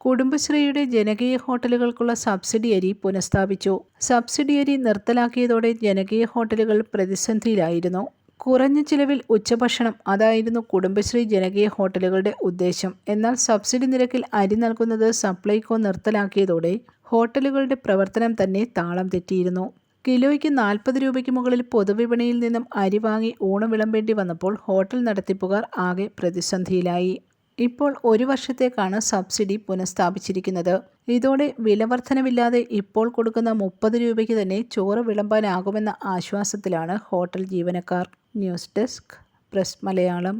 കുടുംബശ്രീയുടെ ജനകീയ ഹോട്ടലുകൾക്കുള്ള സബ്സിഡി അരി പുനഃസ്ഥാപിച്ചു. സബ്സിഡി അരി നിർത്തലാക്കിയതോടെ ജനകീയ ഹോട്ടലുകൾ പ്രതിസന്ധിയിലായിരുന്നു. കുറഞ്ഞ ചിലവിൽ ഉച്ചഭക്ഷണം അതായിരുന്നു കുടുംബശ്രീ ജനകീയ ഹോട്ടലുകളുടെ ഉദ്ദേശം. എന്നാൽ സബ്സിഡി നിരക്കിൽ അരി നൽകുന്നത് സപ്ലൈകോ നിർത്തലാക്കിയതോടെ ഹോട്ടലുകളുടെ പ്രവർത്തനം തന്നെ താളം തെറ്റിയിരുന്നു. കിലോയ്ക്ക് നാൽപ്പത് രൂപയ്ക്ക് മുകളിൽ പൊതുവിപണിയിൽ നിന്നും അരി വാങ്ങി ഊണ് വിളമ്പേണ്ടി വന്നപ്പോൾ ഹോട്ടൽ നടത്തിപ്പുകാർ ആകെ പ്രതിസന്ധിയിലായി. ഇപ്പോൾ ഒരു വർഷത്തേക്കാണ് സബ്സിഡി പുനഃസ്ഥാപിച്ചിരിക്കുന്നത്. ഇതോടെ വിലവർധനവില്ലാതെ ഇപ്പോൾ കൊടുക്കുന്ന മുപ്പത് രൂപയ്ക്ക് തന്നെ ചോറ് വിളമ്പാനാകുമെന്ന ആശ്വാസത്തിലാണ് ഹോട്ടൽ ജീവനക്കാർ. News desk press Malayalam.